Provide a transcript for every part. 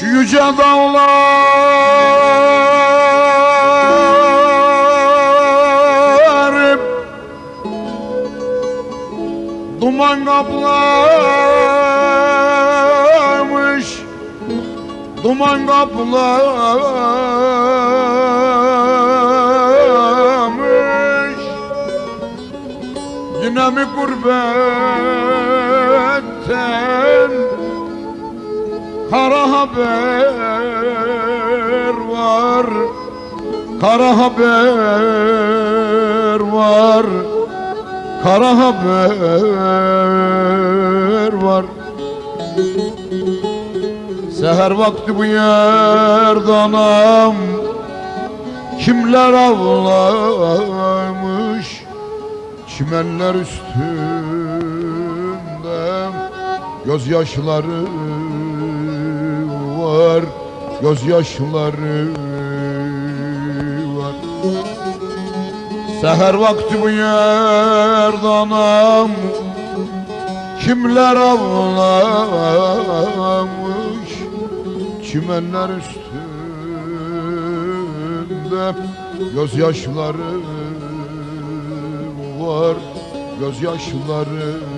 Şu yüce dağlar Duman kaplamış Duman kaplamış Yine mi gurbetten Kara haber var. Kara haber var. Kara haber var. Seher vakti bu yerde anam. Kimler avlamış? Çimenler üstünde Gözyaşları var Gözyaşları var. Seher vakti bu yerde anam Kimler avlamış? Çimenler üstünde Gözyaşları var Gözyaşları var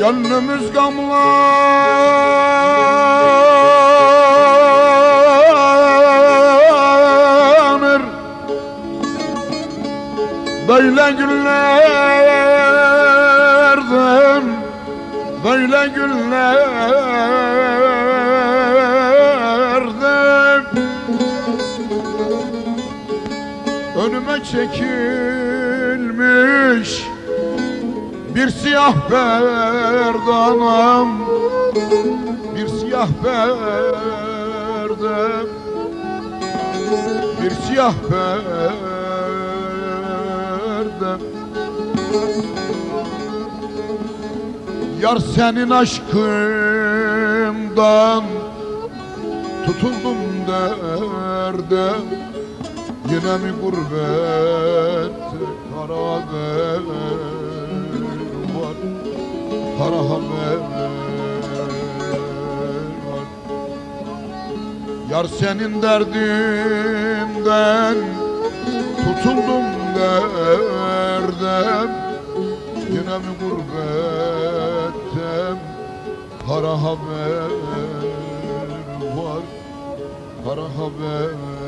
Gönlümüz gamlanır Böyle günlerden Böyle günlerden. Önüme çekilmiş bir siyah berdanam Bir siyah perde Bir siyah perde Yar senin aşkından Tutuldum derde. Yine mi gurbette kara Kara haber var. Yar senin derdinden Tutuldum derdem Yine mi gurbettem Kara haber var. Kara haber